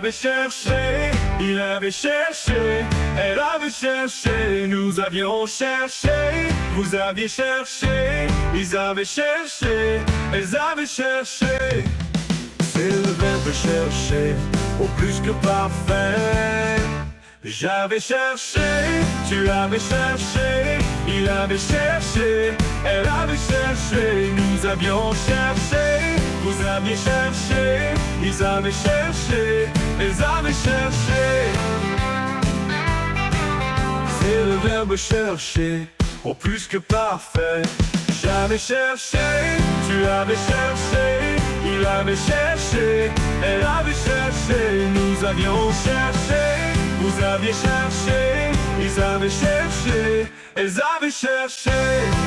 avait cherché, il avait cherché, elle avait cherché, nous avions cherché, vous aviez cherché, ils avaient cherché, elles avaient cherché. C'est le verbe chercher, au plus que parfait. J'avais cherché, tu avais cherché, il avait cherché, elle avait cherché, nous avions cherché, vous aviez cherché, ils avaient cherché, cherché. C'est le verbe chercher, au plus que parfait. J'avais cherché, tu avais cherché, il avait cherché, elle avait cherché, nous avions cherché, vous aviez cherché, ils avaient cherché, elles avaient cherché.